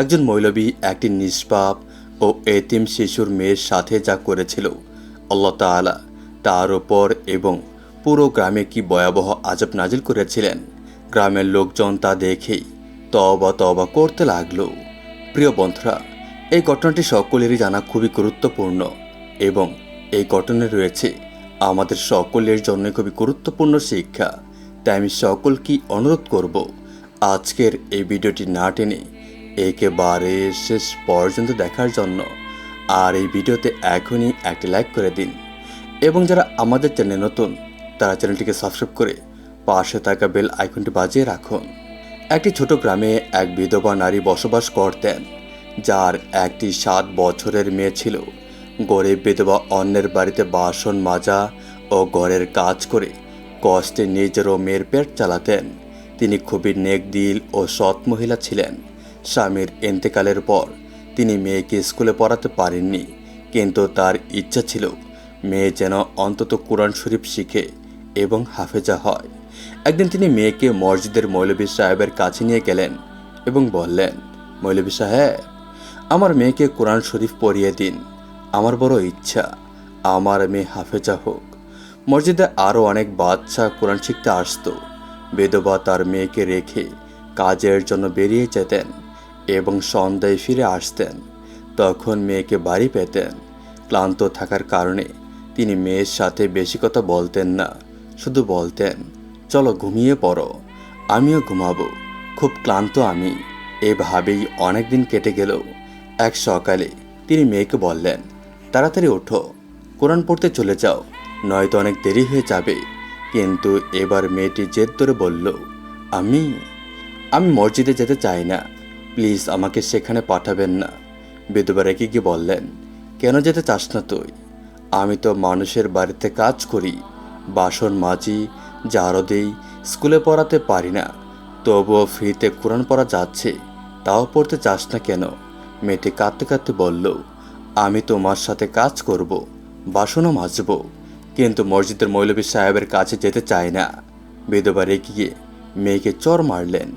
একজন মৌলবী, একটি নিষ্পাপ ও এতিম শিশুর মেয়ের সাথে যা করেছিল, আল্লাহ তাআলা তার ওপর এবং পুরো গ্রামে কি ভয়াবহ আজব নাজিল করেছিলেন। গ্রামের লোকজন তা দেখেই তবা তবা করতে লাগল। প্রিয় বন্ধুরা, এই ঘটনাটি সকলেরই জানা খুবই গুরুত্বপূর্ণ এবং এই ঘটনায় রয়েছে আমাদের সকলের জন্য খুবই গুরুত্বপূর্ণ শিক্ষা। তাই আমি সকলকে অনুরোধ করব, আজকের এই ভিডিওটি না টেনে একেবারে শেষ পর্যন্ত দেখার জন্য। আর এই ভিডিওতে এখনই একটি লাইক করে দিন। এবং যারা আমাদের চ্যানেল নতুন, তারা চ্যানেলটিকে সাবস্ক্রাইব করে পাশে থাকা বেল আইকনটি বাজিয়ে রাখুন। একটি ছোট গ্রামে এক বিধবা নারী বসবাস করতেন, যার একটি সাত বছরের মেয়ে ছিল। গরিব বিধবা অন্যের বাড়িতে বাসন মাজা ও ঘরের কাজ করে কষ্টে নিজের ও মেয়ের পেট চালাতেন। তিনি খুবই নেক দিল ও সৎ মহিলা ছিলেন। স্বামীর এন্তেকালের পর তিনি মেয়েকে স্কুলে পড়াতে পারেননি, কিন্তু তার ইচ্ছা ছিল মেয়ে যেন অন্তত কোরআন শরীফ শিখে এবং হাফেজা হয়। একদিন তিনি মেয়েকে মসজিদের মৌলভী সাহেবের কাছে নিয়ে গেলেন এবং বললেন, মৌলভী সাহেব, আমার মেয়েকে কোরআন শরীফ পড়িয়ে দিন, আমার বড় ইচ্ছা, আমার মেয়ে হাফেজা হোক। মসজিদে আরও অনেক বাচ্চা কোরআন শিখতে আসতো। বেদবা তার মেয়েকে রেখে কাজের জন্য বেরিয়ে যেতেন। এবং সন্ধ্যায় ফিরে আসতেন। তখন মেয়েকে বাড়ি পেতেন। ক্লান্ত থাকার কারণে তিনি মেয়ের সাথে বেশি কথা বলতেন না, শুধু বলতেন, চলো ঘুমিয়ে পড়ো, আমিও ঘুমাবো, খুব ক্লান্ত আমি। এভাবেই অনেক দিন কেটে গেল। এক সকালে তিনি মেয়েকে বললেন, তাড়াতাড়ি ওঠো, কোরআন পড়তে চলে যাও, নয়তো অনেক দেরি হয়ে যাবে। কিন্তু এবার মেয়েটি জেদ ধরে বলল, আমি আমি মসজিদে যেতে চাই না প্লিজ আমাকে সেখানে পাঠাবেন না। বিধবা রেখে গিয়ে বললেন, কেন যেতে চাস না তুই? আমি তো মানুষের বাড়িতে কাজ করি, বাসন মাজি, জারো দেই, স্কুলে পড়াতে পারি না। তবুও ফ্রিতে কোরআন পড়া যাচ্ছে, তাও পড়তে চাস না কেন? মেয়েটি কাঁদতে কাঁদতে বলল, আমি তোমার সাথে কাজ করব, বাসনও মাজব, কিন্তু মসজিদের মৌলভী সাহেবের কাছে যেতে চায় না। বিধবা গিয়ে মেয়েকে চর মারলেন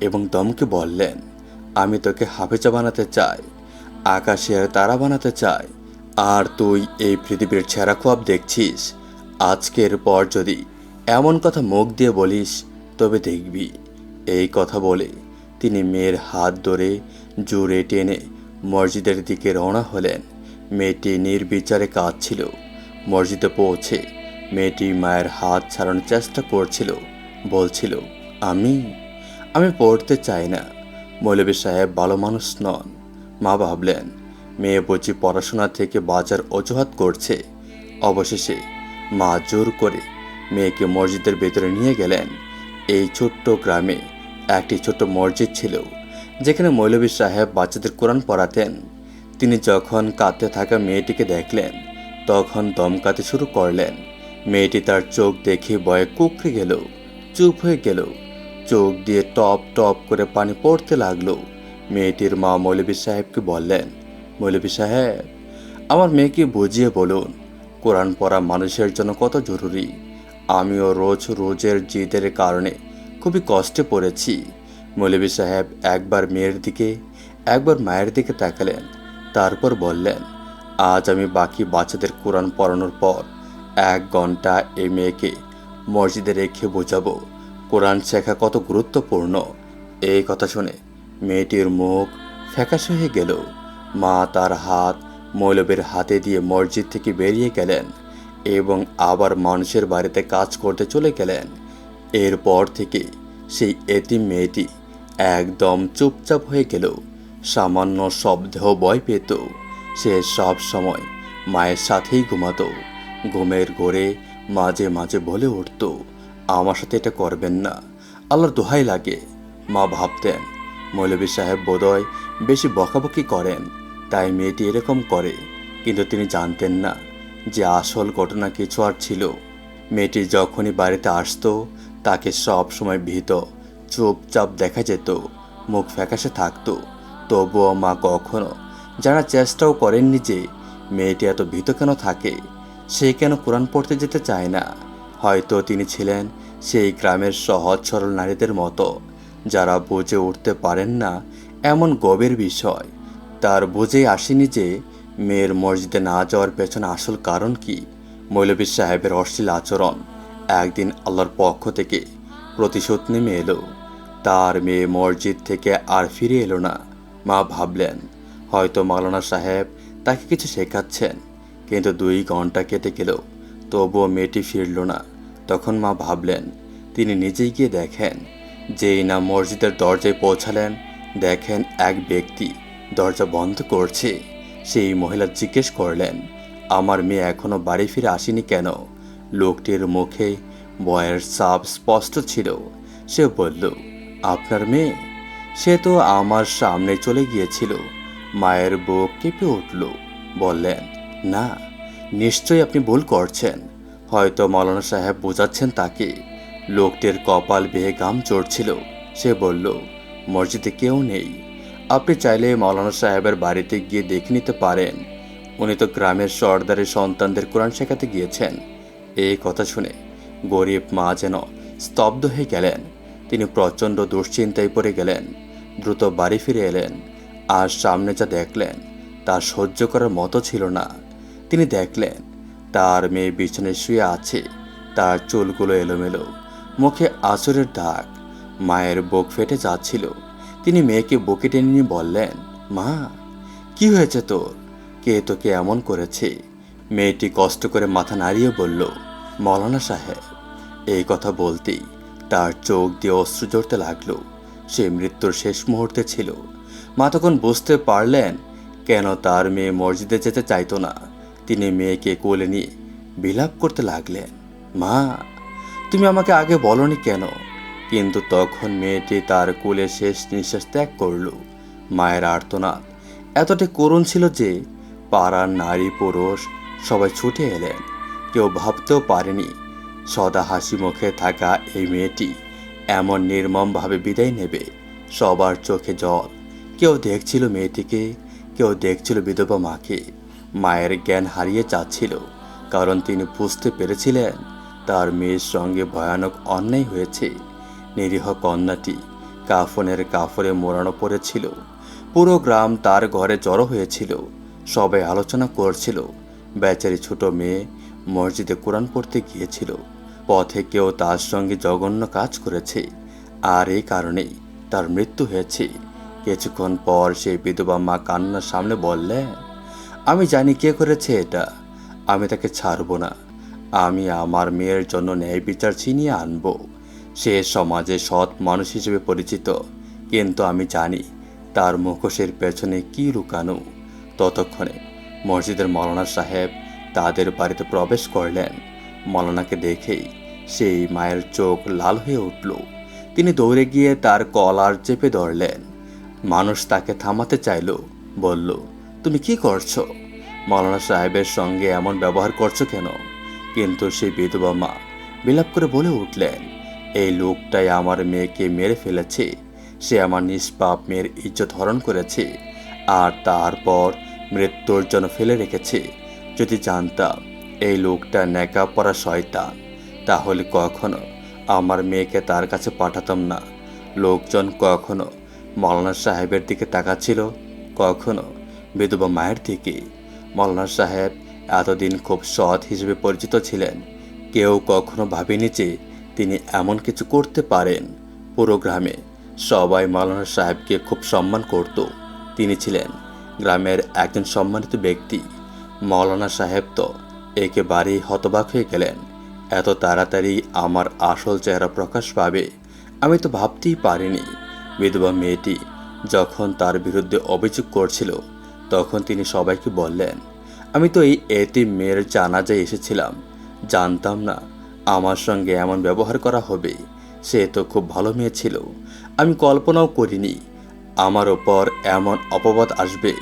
এবং দমকে বললেন আমি তোকে হাফেজা বানাতে চাই আকাশের তারা বানাতে চাই। আর তুই এই পৃথিবীর ছেঁড়া খোয়াব দেখছিস। আজকের পর যদি এমন কথা মুখ দিয়ে বলিস, তবে দেখবি, এই কথা বলে তিনি মেয়ের হাত ধরে জোরে টেনে মসজিদের দিকে রওনা হলেন। মেয়েটি নির্বিচারে কাঁদছিল। মসজিদে পৌঁছে মেয়েটি মায়ের হাত ছাড়ানোর চেষ্টা করছিল। বলছিল, আমি আমি পড়তে চাই না। মৌলবী সাহেব ভালো মানুষ নন। মা ভাবলেন, মেয়ে বুঝি পড়াশোনা থেকে বাজার অজুহাত করছে। অবশেষে মা জোর করে মেয়েকে মসজিদের ভেতরে নিয়ে গেলেন। এই ছোট্ট গ্রামে একটি ছোট্ট মসজিদ ছিল, যেখানে মৌলবী সাহেব বাচ্চাদের কোরআন পড়াতেন। তিনি যখন কাঁদতে থাকা মেয়েটিকে দেখলেন, তখন দমকাতে শুরু করলেন। মেয়েটি তার চোখ দেখে ভয়ে কুকড়ে গেল, চুপ হয়ে গেল। চোখ দিয়ে টপ টপ করে পানি পড়তে লাগল। মেয়েটির মা মৌলবী সাহেবকে বললেন মৌলবী সাহেব, আমার মেয়েকে বুঝিয়ে বলুন, কোরআন পড়া মানুষের জন্য কত জরুরি? আমিও রোজ রোজের জিদের কারণে খুবই কষ্টে পড়েছি। মৌলবী সাহেব একবার মেয়ের দিকে, একবার মায়ের দিকে তাকালেন, তারপর বললেন, আজ আমি বাকি বাচ্চাদের কোরআন পড়ানোর পর এক ঘণ্টা এই মেয়েকে মসজিদে রেখে বোঝাবো। কোরআন শেখা কত গুরুত্বপূর্ণ? এই কথা শুনে মেয়েটির মুখ ফ্যাকাশে হয়ে গেল। মা তার হাত মৌলবীর হাতে দিয়ে মসজিদ থেকে বেরিয়ে গেলেন এবং আবার মানুষের বাড়িতে কাজ করতে চলে গেলেন। এরপর থেকে সেই এতিম মেয়েটি একদম চুপচাপ হয়ে গেল। সামান্য শব্দেও ভয় পেত। সে সব সময় মায়ের সাথেই ঘুমাতো। ঘুমের ঘোরে মাঝে মাঝে বলে উঠত আমার সাথে এটা করবেন না। আল্লাহর দোহাই লাগে। মা ভাবতেন মৌলবী সাহেব বোধহয় বেশি বকাবকি করেন, তাই মেয়েটি এরকম করে, কিন্তু তিনি জানতেন না যে আসল ঘটনা কিছু আর ছিল। মেয়েটি যখনই বাড়িতে আসতো, তাকে সব সময় ভীত, চুপচাপ দেখা যেত, মুখ ফ্যাকাশে থাকতো। তবুও মা কখনো জানার চেষ্টাও করেননি যে মেয়েটি এত ভীত কেন থাকে, সে কেন কোরআন পড়তে যেতে চায় না। হয়তো তিনি ছিলেন সেই গ্রামের সহজ সরল নারীদের মতো, যারা বুঝে উঠতে পারেন না এমন গভীর বিষয়। তার বুঝে আসেনি যে মেয়ের মসজিদে না যাওয়ার পেছনে আসল কারণ কি মৌলভী সাহেবের অশ্লীল আচরণ একদিন আল্লাহর পক্ষ থেকে প্রতিশোধ নেমে এলো। তার মেয়ে মসজিদ থেকে আর ফিরে এলো না। মা ভাবলেন, হয়তো মাওলানা সাহেব তাকে কিছু শেখাচ্ছেন। কিন্তু দুই ঘণ্টা কেটে গেল। তবুও মেয়েটি ফিরল না। তখন মা ভাবলেন, তিনি নিজেই গিয়ে দেখেন। যেই না মসজিদের দরজায় পৌঁছালেন, দেখেন এক ব্যক্তি দরজা বন্ধ করছে। সেই মহিলা জিজ্ঞেস করলেন, আমার মেয়ে এখনও বাড়ি ফিরে আসেনি কেন? লোকটির মুখে বয়ের সাপ স্পষ্ট ছিল। সে বলল, আপনার মেয়ে? সে তো আমার সামনে চলে গিয়েছিল। মায়ের বুক কেঁপে উঠল। বললেন, না। নিশ্চয়ই আপনি ভুল করছেন। হয়তো মৌলানা সাহেব বোঝাচ্ছেন তাকে। লোকটির কপাল বেয়ে গাম চড়ছিল। সে বলল, মসজিদে কেউ নেই। আপনি চাইলে মৌলানা সাহেবের বাড়িতে গিয়ে দেখে নিতে পারেন। উনি তো গ্রামের সর্দারের সন্তানদের কোরআন শেখাতে গিয়েছেন। এই কথা শুনে গরিব মা যেন স্তব্ধ হয়ে গেলেন। তিনি প্রচণ্ড দুশ্চিন্তায় পড়ে গেলেন। দ্রুত বাড়ি ফিরে এলেন। আর সামনে যা দেখলেন, তা সহ্য করার মতো ছিল না। তিনি দেখলেন, তার মেয়ে বিছানায় শুয়ে আছে, তার চুলগুলো এলোমেলো, মুখে আচরের দাগ, মায়ের বুক ফেটে যাচ্ছিল। তিনি মেয়েকে বুকে টেনে নিয়ে বললেন, মা, কি হয়েছে তোর? কে তোকে এমন করেছে? মেয়েটি কষ্ট করে মাথা নাড়িয়ে বলল, মৌলানা সাহেব, এই কথা বলতেই তার চোখ দিয়ে অস্ত্র জড়তে লাগল। সে মৃত্যুর শেষ মুহূর্তে ছিল। মা তখন বুঝতে পারলেন, কেন তার মেয়ে মসজিদে যেতে চাইতো না। তিনি মেয়েকে কোলে নিয়ে বিলাপ করতে লাগলেন মা, তুমি আমাকে আগে বলনি কেন? কিন্তু তখন মেয়েটি তার কোলে শেষ নিঃশ্বাস ত্যাগ করল। মায়ের আর্তনাদ এতটাই করুণ ছিল যে পাড়ার নারী পুরুষ সবাই ছুটে এলেন। কেউ ভাবতেও পারেনি সদা হাসি মুখে থাকা এই মেয়েটি এমন নির্মমভাবে বিদায় নেবে। সবার চোখে জল। কেউ দেখছিল মেয়েটিকে, কেউ দেখছিল বিধবা মাকে। মায়ের জ্ঞান হারিয়ে যাচ্ছিল, কারণ তিনি বুঝতে পেরেছিলেন তার মেয়ের সঙ্গে ভয়ানক অন্যায় হয়েছে। নিরীহ কন্যাটি কাফনের কাফরে মোড়ানো পড়েছিল। পুরো গ্রাম তার ঘরে জড়ো হয়েছিল। সবাই আলোচনা করছিল। বেচারি ছোট মেয়ে মসজিদে কোরআন পড়তে গিয়েছিল। পথে কেউ তার সঙ্গে জঘন্য কাজ করেছে। আর এই কারণেই তার মৃত্যু হয়েছে। কিছুক্ষণ পর সেই বিধবা মা কান্নার সামনে বললেন আমি জানি কে করেছে এটা। আমি তাকে ছাড়বো না। আমি আমার মেয়ের জন্য ন্যায় বিচার ছিনিয়ে আনব। সে সমাজে সৎ মানুষ হিসেবে পরিচিত। কিন্তু আমি জানি তার মুখোশের পেছনে কি লুকানো। ততক্ষণে মসজিদের মৌলানা সাহেব তাদের বাড়িতে প্রবেশ করলেন। মৌলানাকে দেখেই সেই মায়ের চোখ লাল হয়ে উঠল। তিনি দৌড়ে গিয়ে তার কলার চেপে ধরলেন। মানুষ তাকে থামাতে চাইল, বলল তুমি কি করছ? মৌলানা সাহেবের সঙ্গে এমন ব্যবহার করছ কেন? কিন্তু সেই বিধবা মা বিলাপ করে বলে উঠলেন, এই লোকটাই আমার মেয়েকে মেরে ফেলেছে। সে আমার নিষ্পাপ মেয়ের ইজ্জত হরণ করেছে আর তারপর মৃত্যুর জন্য ফেলে রেখেছে। যদি জানতাম এই লোকটা ন্যাকা পড়া শয়তান, তাহলে কখনো আমার মেয়েকে তার কাছে পাঠাতাম না। লোকজন কখনো মৌলানা সাহেবের দিকে তাকাচ্ছিল, কখনো বিধবা মায়ের থেকে। মৌলানা সাহেব এতদিন খুব সৎ হিসেবে পরিচিত ছিলেন। কেউ কখনো ভাবেনি যে তিনি এমন কিছু করতে পারেন। পুরো গ্রামে সবাই মৌলানা সাহেবকে খুব সম্মান করত। তিনি ছিলেন গ্রামের একজন সম্মানিত ব্যক্তি। মৌলানা সাহেব তো একেবারেই হতবাক হয়ে গেলেন। এত তাড়াতাড়ি আমার আসল চেহারা প্রকাশ পাবে, আমি তো ভাবতেই পারিনি। বিধবা মেয়েটি যখন তার বিরুদ্ধে অভিযোগ করছিল তখন তিনি সবাইকে বললেন, আমি তো এই এতিম মেয়ের জানাজায় এসেছিলাম। জানতাম না আমার সঙ্গে এমন ব্যবহার করা হবে। সে তো খুব ভালো মেয়ে ছিল। আমি কল্পনাও করিনি আমার ওপর এমন অপবাদ আসবে।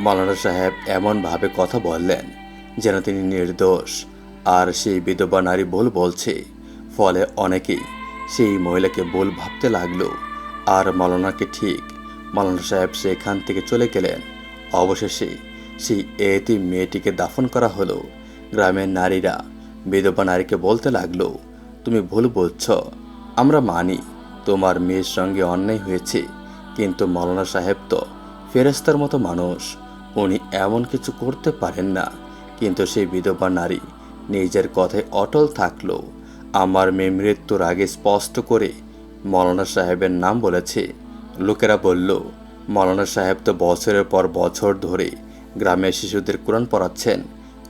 মৌলানা সাহেব এমনভাবে কথা বললেন, যেন তিনি নির্দোষ আর সেই বিধবা নারী ভুল বলছে। ফলে অনেকেই সেই মহিলাকে ভুল ভাবতে লাগল। আর মৌলানাকে ঠিক মৌলানা সাহেব সেখান থেকে চলে গেলেন। অবশেষে সেই এতি মেয়েটিকে দাফন করা হলো। গ্রামের নারীরা বিধবা নারীকে বলতে লাগল, তুমি ভুল বলছ, আমরা মানি, তোমার মেয়ের সঙ্গে অন্যায় হয়েছে, কিন্তু মৌলানা সাহেব তো ফেরেস্তার মতো মানুষ। উনি এমন কিছু করতে পারেন না, কিন্তু সেই বিধবা নারী নিজের কথায় অটল থাকল। আমার মেয়ে মৃত্যুর আগে স্পষ্ট করে মৌলানা সাহেবের নাম বলেছে। লোকেরা বলল মৌলানা সাহেব তো বছরের পর বছর ধরে গ্রামের শিশুদের কোরআন পড়াচ্ছেন।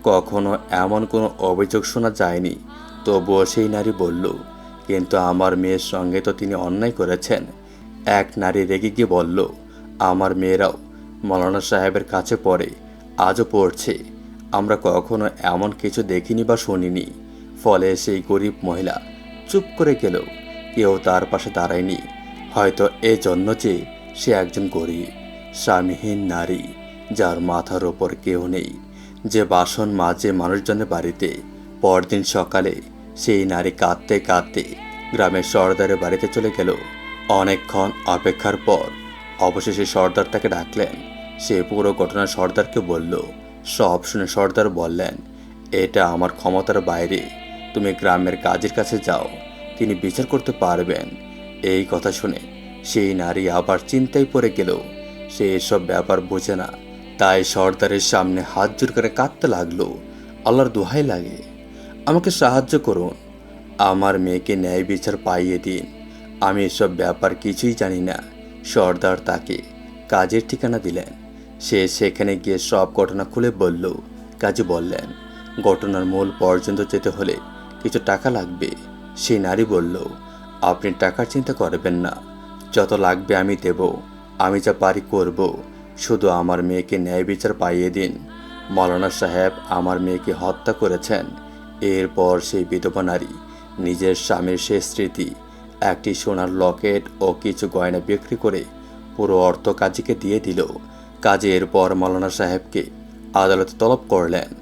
কখনো এমন কোনো অভিযোগ শোনা যায়নি। তবুও সেই নারী বলল, কিন্তু আমার মেয়ের সঙ্গে তো তিনি অন্যায় করেছেন। এক নারী রেগে গিয়ে বলল, আমার মেয়েরাও মৌলানা সাহেবের কাছে পড়ে, আজও পড়ছে। আমরা কখনো এমন কিছু দেখিনি বা শুনিনি। ফলে সেই গরিব মহিলা চুপ করে গেল। কেউ তার পাশে দাঁড়ায়নি। হয়তো এজন্য যে সে একজন গরিব স্বামীহীন নারী, যার মাথার ওপর কেউ নেই। যে বাসন মাজে মানুষজনের বাড়িতে, পরদিন সকালে সেই নারী কাঁদতে কাঁদতে গ্রামের সর্দারের বাড়িতে চলে গেল। অনেকক্ষণ অপেক্ষার পর অবশেষে সর্দার তাকে ডাকলেন। সে পুরো ঘটনা সর্দারকে বলল, সব শুনে সর্দার বললেন, এটা আমার ক্ষমতার বাইরে। তুমি গ্রামের কাজের কাছে যাও। তিনি বিচার করতে পারবেন। এই কথা শুনে সেই নারী আবার চিন্তায় পড়ে গেল। সে এসব ব্যাপার বোঝে না। তাই সর্দারের সামনে হাত জোর করে কাঁদতে লাগল। আল্লাহর দোহাই লাগে। আমাকে সাহায্য করুন। আমার মেয়েকে ন্যায় বিচার পাইয়ে দিন। আমি এসব ব্যাপার কিছুই জানি না। সর্দার তাকে কাজের ঠিকানা দিলেন। সে সেখানে গিয়ে সব ঘটনা খুলে বলল। কাজী বললেন, ঘটনার মূল পর্যন্ত যেতে হলে কিছু টাকা লাগবে। সেই নারী বলল, আপনি টাকার চিন্তা করবেন না। যত লাগবে আমি দেব। আমি যা পারি করব। শুধু আমার মেয়েকে ন্যায় বিচার পাইয়ে দিন। মৌলানা সাহেব আমার মেয়েকে হত্যা করেছেন। এরপর সেই বিধবা নারী, নিজের স্বামীর শেষ স্মৃতি, একটি সোনার লকেট ও কিছু গয়না বিক্রি করে পুরো অর্থ কাজীকে দিয়ে দিল। কাজী এরপর মৌলানা সাহেবকে আদালতে তলব করলেন।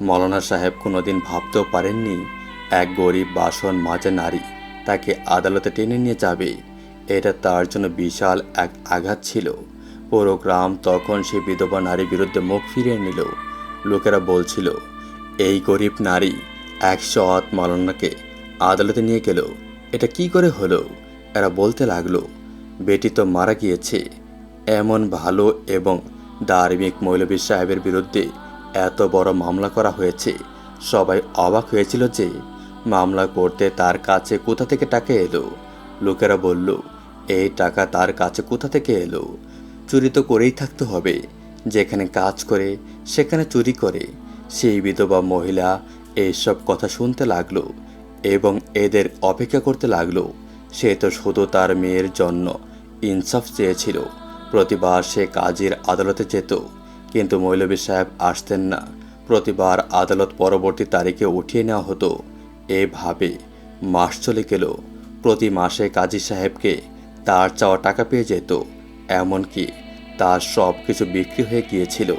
মৌলানা সাহেব কোনোদিন ভাবতেও পারেননি, এক গরিব বাসন মাজা নারী তাকে আদালতে টেনে নিয়ে যাবে। এটা তার জন্য বিশাল এক আঘাত ছিল। পুরো গ্রাম তখন সে বিধবা নারীর বিরুদ্ধে মুখ ফিরিয়ে নিল। লোকেরা বলছিল, এই গরিব নারী এক সৎ মৌলানাকে আদালতে নিয়ে গেল। এটা কি করে হলো? এরা বলতে লাগল, বেটি তো মারা গিয়েছে। এমন ভালো এবং ধার্মিক মৌলবী সাহেবের বিরুদ্ধে এত বড় মামলা করা হয়েছে। সবাই অবাক হয়েছিল যে মামলা করতে তার কাছে কোথা থেকে টাকা এলো? লোকেরা বলল এই টাকা তার কাছে কোথা থেকে এলো? চুরি তো করেই থাকতে হবে। যেখানে কাজ করে, সেখানে চুরি করে। সেই বিধবা মহিলা এইসব কথা শুনতে লাগল এবং এদের অপেক্ষা করতে লাগল। সে তো শুধু তার মেয়ের জন্য ইনসাফ চেয়েছিল। প্রতিবার সে কাজের আদালতে যেত। কিন্তু মৌলবী সাহেব আসতেন না। প্রতিবার আদালত পরবর্তী তারিখে উঠিয়ে নেওয়া হতো। এভাবে মাস চলে গেল। প্রতি মাসে কাজী সাহেবকে তার চাওয়া টাকা পেয়ে যেত, এমনকি তার সব কিছু বিক্রি হয়ে গিয়েছিল।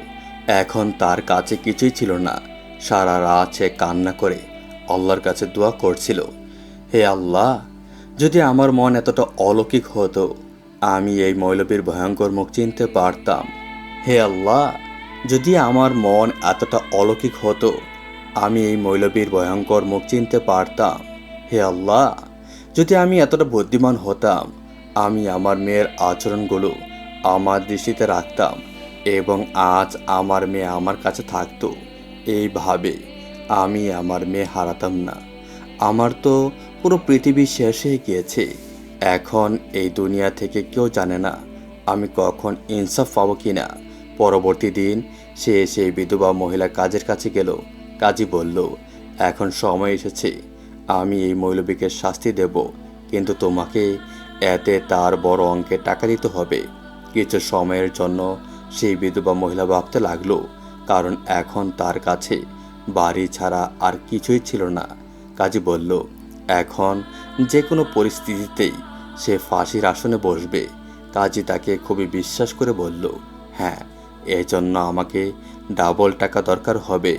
এখন তার কাছে কিছুই ছিল না। সারা রাত সে কান্না করে আল্লাহর কাছে দোয়া করছিল, হে আল্লাহ, যদি আমার মন এতটা অলৌকিক হতো, আমি এই মৌলবীর ভয়ঙ্কর মুখ চিনতে পারতাম। হে আল্লাহ, যদি আমার মন এতটা অলৌকিক হতো, আমি এই মৌলবীর ভয়ঙ্কর মুখ চিনতে পারতাম। হে আল্লাহ, যদি আমি এতটা বুদ্ধিমান হতাম আমি আমার মেয়ের আচরণগুলো আমার দৃষ্টিতে রাখতাম এবং আজ আমার মেয়ে আমার কাছে থাকতো। এইভাবে আমি আমার মেয়ে হারাতাম না। আমার তো পুরো পৃথিবী শেষ হয়ে গিয়েছে। এখন এই দুনিয়া থেকে কেউ জানে না আমি কখন ইনসাফ পাবো কি না পরবর্তী দিন সে সেই বিধবা মহিলা কাজের কাছে গেল। কাজী বলল, এখন সময় এসেছে। আমি এই মৌলবীকে শাস্তি দেব, কিন্তু তোমাকে এতে তার বড় অঙ্কে টাকা দিতে হবে। কিছু সময়ের জন্য সেই বিধবা মহিলা ভাবতে লাগল, কারণ এখন তার কাছে বাড়ি ছাড়া আর কিছুই ছিল না। কাজী বলল, এখন যে কোনো পরিস্থিতিতেই সে ফাঁসির আসনে বসবে। কাজী তাকে খুবই বিশ্বাস করে বলল হ্যাঁ এজন্য আমাকে ডাবল টাকা দরকার হবে।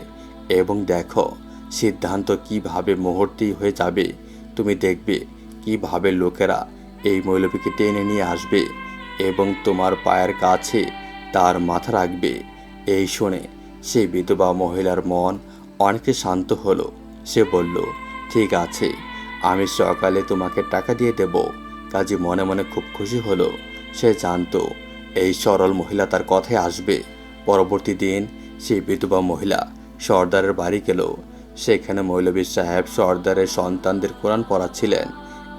এবং দেখো, সিদ্ধান্ত কীভাবে মুহূর্তেই হয়ে যাবে। তুমি দেখবে কীভাবে লোকেরা এই মৌলবীকে টেনে নিয়ে আসবে এবং তোমার পায়ের কাছে তার মাথা রাখবে। এই শুনে সেই বিধবা মহিলার মন অনেকটা শান্ত হলো। সে বলল, ঠিক আছে, আমি সকালে তোমাকে টাকা দিয়ে দেব। কাজী মনে মনে খুব খুশি হলো। সে জানতো, এই সরল মহিলা তার কথায় আসবে। পরবর্তী দিন সেই বিধবা মহিলা সর্দারের বাড়ি গেল। সেখানে মৌলবী সাহেব সর্দারের সন্তানদের কোরআন পড়াচ্ছিলেন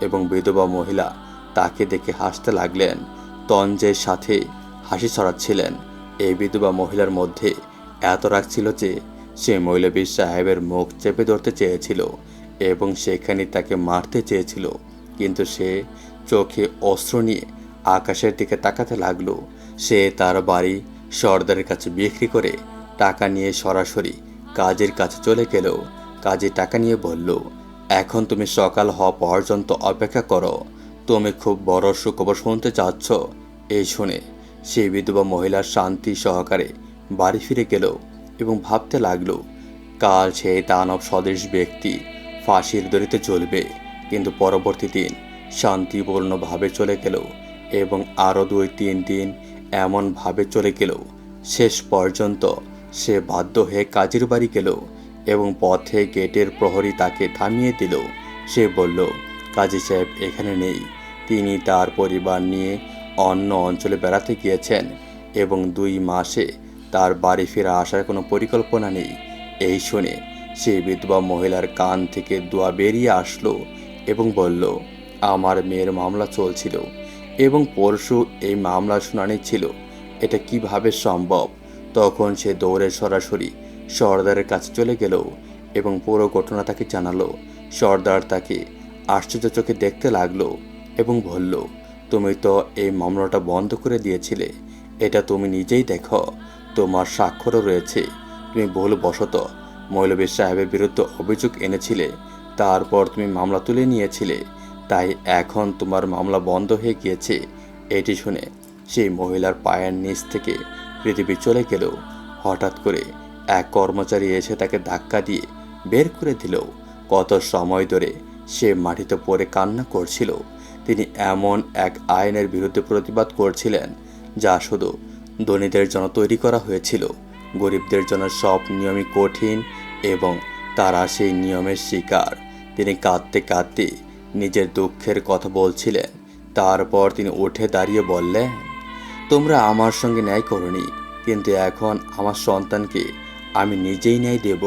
এবং বিধবা মহিলা তাকে দেখে হাসতে লাগলেন। তঞ্জের সাথে হাসি ছড়াচ্ছিলেন। এই বিধবা মহিলার মধ্যে এত রাগ ছিল যে সে মৌলবী সাহেবের মুখ চেপে ধরতে চেয়েছিল এবং সেখানে তাকে মারতে চেয়েছিল। কিন্তু সে চোখে অস্ত্র নিয়ে আকাশের দিকে তাকাতে লাগল। সে তার বাড়ি সর্দারের কাছে বিক্রি করে টাকা নিয়ে সরাসরি কাজের কাছে চলে গেল। কাজে টাকা নিয়ে বলল, এখন তুমি সকাল হওয়া পর্যন্ত অপেক্ষা করো। তুমি খুব বড় সুখবর শুনতে চাচ্ছ। এই শুনে সেই বিধবা মহিলার শান্তি সহকারে বাড়ি ফিরে গেল এবং ভাবতে লাগল, কাল সেই দানব স্বদেশ ব্যক্তি ফাঁসির দড়িতে চলবে কিন্তু পরবর্তী দিন শান্তিপূর্ণভাবে চলে গেল এবং আরও দুই তিন দিন এমনভাবে চলে গেল। শেষ পর্যন্ত সে বাধ্য হয়ে কাজের বাড়ি গেল এবং পথে গেটের প্রহরী তাকে থামিয়ে দিল। সে বলল কাজী সাহেব এখানে নেই। তিনি তার পরিবার নিয়ে অন্য অঞ্চলে বেড়াতে গিয়েছেন এবং দুই মাসে তার বাড়ি ফিরে আসার কোনো পরিকল্পনা নেই। এই শুনে সেই বিধবা মহিলার কান থেকে দোয়া বেরিয়ে আসলো এবং বলল, আমার মেয়ের মামলা চলছিল এবং পরশু এই মামলা শুনানি ছিল। এটা কীভাবে সম্ভব? তখন সে দৌড়ে সরাসরি সর্দারের কাছে চলে গেল এবং পুরো ঘটনা তাকে জানালো। সর্দার তাকে আশ্চর্য চোখে দেখতে লাগল এবং বলল, তুমি তো এই মামলাটা বন্ধ করে দিয়েছিলে। এটা তুমি নিজেই দেখো। তোমার স্বাক্ষরও রয়েছে। তুমি ভুলবশত মৌলবী সাহেবের বিরুদ্ধে অভিযোগ এনেছিলে। তারপর তুমি মামলা তুলে নিয়েছিলে। তাই এখন তোমার মামলা বন্ধ হয়ে গিয়েছে। এটি শুনে সেই মহিলার পায়ের নিচ থেকে পৃথিবী চলে গেল। হঠাৎ করে এক কর্মচারী এসে তাকে ধাক্কা দিয়ে বের করে দিল। কত সময় ধরে সে মাটিতে পড়ে কান্না করছিল। তিনি এমন এক আইনের বিরুদ্ধে প্রতিবাদ করছিলেন, যা শুধু ধনীদের জন্য তৈরি করা হয়েছিল। গরিবদের জন্য সব নিয়মই কঠিন এবং তারা সেই নিয়মের শিকার। তিনি কাঁদতে কাঁদতে নিজের দুঃখের কথা বলছিলেন। তারপর তিনি উঠে দাঁড়িয়ে বললেন, তোমরা আমার সঙ্গে ন্যায় করনি, কিন্তু এখন আমার সন্তানকে আমি নিজেই ন্যায় দেব।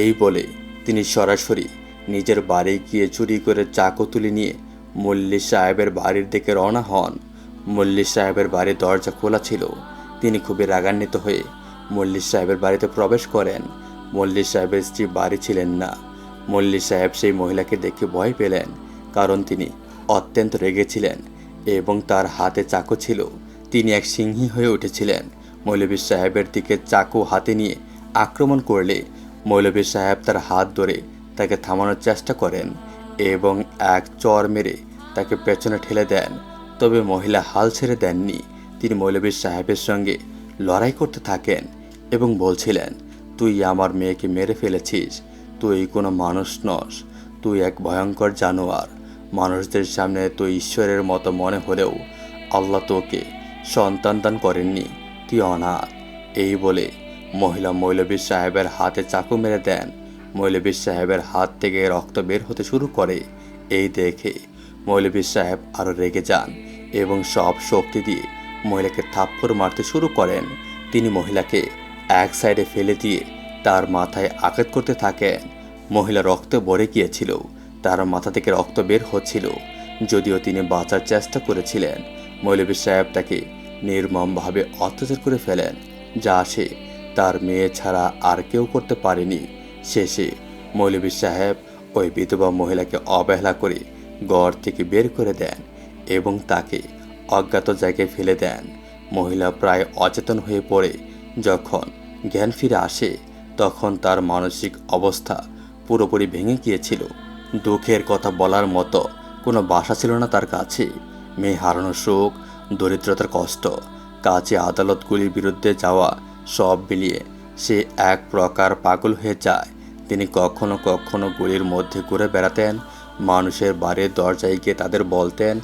এই বলে তিনি সরাসরি নিজের বাড়ি গিয়ে চুরি করে চাকু তুলে নিয়ে মল্লিক সাহেবের বাড়ির দিকে রওনা হন। মল্লিক সাহেবের বাড়ির দরজা খোলা ছিল। তিনি খুবই রাগান্বিত হয়ে মল্লিক সাহেবের বাড়িতে প্রবেশ করেন। মল্লিক সাহেবের স্ত্রী বাড়ি ছিলেন না। মল্লিক সাহেব সেই মহিলাকে দেখে ভয় পেলেন, কারণ তিনি অত্যন্ত রেগেছিলেন এবং তার হাতে চাকু ছিল। তিনি এক সিংহী হয়ে উঠেছিলেন। মৌলভী সাহেবের দিকে চাকু হাতে নিয়ে আক্রমণ করলে মৌলভী সাহেব তার হাত ধরে তাকে থামানোর চেষ্টা করেন এবং এক চর মেরে তাকে পেছনে ঠেলে দেন। তবে মহিলা হাল ছেড়ে দেননি। তিনি মৌলভী সাহেবের সঙ্গে লড়াই করতে থাকেন এবং বলছিলেন, তুই আমার মেয়েকে মেরে ফেলেছিস। তুই কোনো মানুষ নস। তুই এক ভয়ঙ্কর জানোয়ার। মানুষদের সামনে তুই ঈশ্বরের মতো মনে হলেও আল্লাহ তোকে সন্তান দান করেননি। তুই অনাথ। এই বলে মহিলা মৌলবী সাহেবের হাতে চাকু মেরে দেন মৌলবী সাহেবের হাত থেকে রক্ত বের হতে শুরু করে। এই দেখে মৌলবী সাহেব আরও রেগে যান এবং সব শক্তি দিয়ে মহিলাকে থাপ্পড় মারতে শুরু করেন। তিনি মহিলাকে এক সাইডে ফেলে দিয়ে তার মাথায় আঘাত করতে থাকেন। মহিলা রক্ত ভরে গিয়েছিল, তার মাথা থেকে রক্ত বের হচ্ছিল। যদিও তিনি বাঁচার চেষ্টা করেছিলেন মৌলবী সাহেব তাকে নির্মমভাবে অত্যাচার করে ফেলেন, যা সে তার মেয়ে ছাড়া আর কেউ করতে পারেনি। শেষে মৌলবী সাহেব ওই বিধবা মহিলাকে অবহেলা করে গড় থেকে বের করে দেন এবং তাকে অজ্ঞাত জায়গায় ফেলে দেন। মহিলা প্রায় অচেতন হয়ে পড়ে। যখন জ্ঞান ফিরে আসে, তখন তার মানসিক অবস্থা পুরোপুরি ভেঙে গিয়েছিল। দুঃখের কথা বলার মতো কোনো বাসা ছিল না তার কাছে। মেয়ে হারানোর শোক, দরিদ্রতার কষ্ট কাছে আদালতগুলির বিরুদ্ধে যাওয়া সব মিলিয়ে সে এক প্রকার পাগল হয়ে যায়। তিনি কখনো কখনো গুলির মধ্যে ঘুরে বেড়াতেন, মানুষের বাড়ির দরজায় গিয়ে তাদের বলতেন,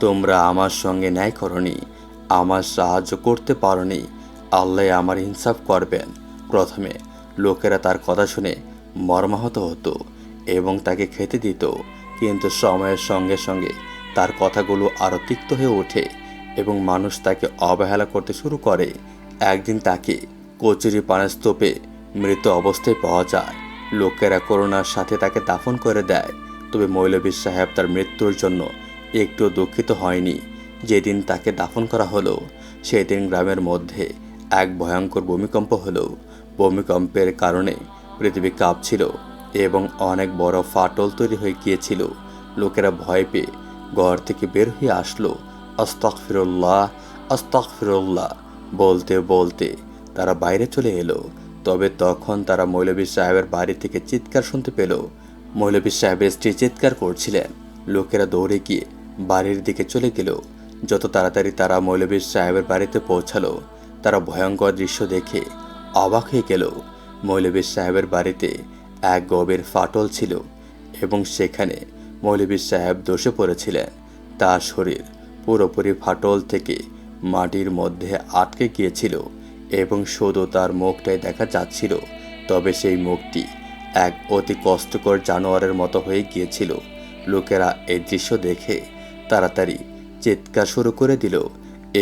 তোমরা আমার সঙ্গে ন্যায় করনি, আমার সাহায্য করতে পারোনি, আল্লাহ আমার ইনসাফ করবেন। প্রথমে লোকেরা তার কথা শুনে মর্মাহত হতো এবং তাকে খেতে দিত, কিন্তু সময়ের সঙ্গে সঙ্গে তার কথাগুলো আরও তিক্ত হয়ে ওঠে এবং মানুষ তাকে অবহেলা করতে শুরু করে। একদিন তাকে কচুরি পানের স্তূপে মৃত অবস্থায় পাওয়া যায়। লোকেরা করোনার সাথে তাকে দাফন করে দেয়। তবে মৌলভী সাহেব তার মৃত্যুর জন্য একটু দুঃখিত হয়নি। যেদিন তাকে দাফন করা হলো, সেদিন গ্রামের মধ্যে এক ভয়ঙ্কর ভূমিকম্প হলো। ভূমিকম্পের কারণে পৃথিবী কাঁপছিল এবং অনেক বড় ফাটল তৈরি হয়ে গিয়েছিল। লোকেরা ভয় পেয়ে ঘর থেকে বের হয়ে আসলো। আস্তাক ফিরুল্লাহ আস্তাক ফিরুল্লাহ বলতে বলতে তারা বাইরে চলে এলো। তবে তখন তারা মৌলভী সাহেবের বাড়ি থেকে চিৎকার শুনতে পেল। মৌলভী সাহেবের স্ত্রী চিৎকার করছিলেন। লোকেরা দৌড়ে গিয়ে বাড়ির দিকে চলে গেল। যত তাড়াতাড়ি তারা মৌলভী সাহেবের বাড়িতে পৌঁছালো, তারা ভয়ঙ্কর দৃশ্য দেখে অবাক হয়ে গেল। মৌলভী সাহেবের বাড়িতে এক গবের ফাটল ছিল এবং সেখানে মৌলভী সাহেব দোষে পড়েছিলেন। তার শরীর পুরোপুরি ফাটল থেকে মাটির মধ্যে আটকে গিয়েছিল। এবং শুধু তার মুখটাই দেখা যাচ্ছিল, তবে সেই মুখটি এক অতি কষ্টকর জানোয়ারের মতো হয়ে গিয়েছিল। লোকেরা এই দৃশ্য দেখে তাড়াতাড়ি চিৎকার শুরু করে দিল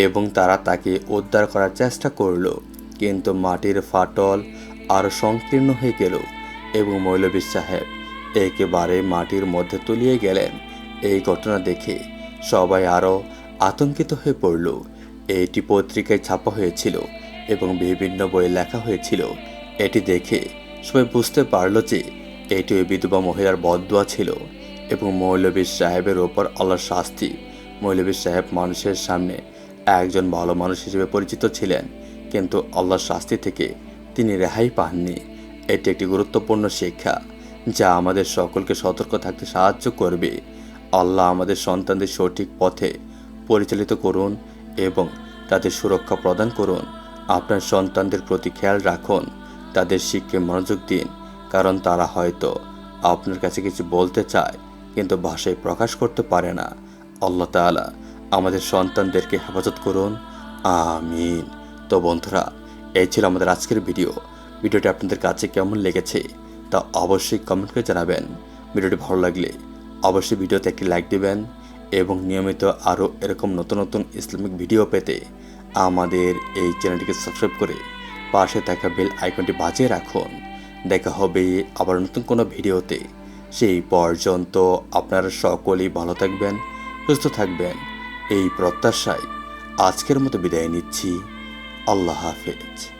এবং তারা তাকে উদ্ধার করার চেষ্টা করল, কিন্তু মাটির ফাটল আরও সংকীর্ণ হয়ে গেল এবং মৌলভী সাহেব একেবারে মাটির মধ্যে তলিয়ে গেলেন। এই ঘটনা দেখে সবাই আরও আতঙ্কিত হয়ে পড়ল। এটি পত্রিকায় ছাপা হয়েছিল এবং বিভিন্ন বইয়ে লেখা হয়েছিল। এটি দেখে সবাই বুঝতে পারল যে এটি ওই বিধবা মহিলার বদদোয়া ছিল এবং মৌলভী সাহেবের ওপর আল্লাহর শাস্তি। মৌলভী সাহেব মানুষের সামনে একজন ভালো মানুষ হিসেবে পরিচিত ছিলেন, কিন্তু আল্লাহর শাস্তি থেকে তিনি রেহাই পাননি। এটি একটি গুরুত্বপূর্ণ শিক্ষা যা আমাদের সকলকে সতর্ক থাকতে সাহায্য করবে। আল্লাহ আমাদের সন্তানদের সঠিক পথে পরিচালিত করুন এবং তাদের সুরক্ষা প্রদান করুন। আপনার সন্তানদের প্রতি খেয়াল রাখুন, তাদের শিখকে মনোযোগ দিন, কারণ তারা হয়তো আপনার কাছে কিছু বলতে চায়, কিন্তু ভাষায় প্রকাশ করতে পারে না। আল্লাহ তাআলা আমাদের সন্তানদেরকে হেফাজত করুন। আমিন। তো বন্ধুরা, এই ছিল আমাদের আজকের ভিডিও। ভিডিওটি আপনাদের কাছে কেমন লেগেছে তা অবশ্যই কমেন্ট করে জানাবেন। ভিডিওটি ভালো লাগলে অবশ্যই ভিডিওতে একটি লাইক দিবেন এবং নিয়মিত আরও এরকম নতুন নতুন ইসলামিক ভিডিও পেতে আমাদের এই চ্যানেলটিকে সাবস্ক্রাইব করে পাশে থাকা বেল আইকনটি বাজিয়ে রাখুন। দেখা হবে আবার নতুন কোনো ভিডিওতে। সেই পর্যন্ত আপনারা সকলেই ভালো থাকবেন, সুস্থ থাকবেন। এই প্রত্যাশায় আজকের মতো বিদায় নিচ্ছি। আল্লাহ হাফেজ।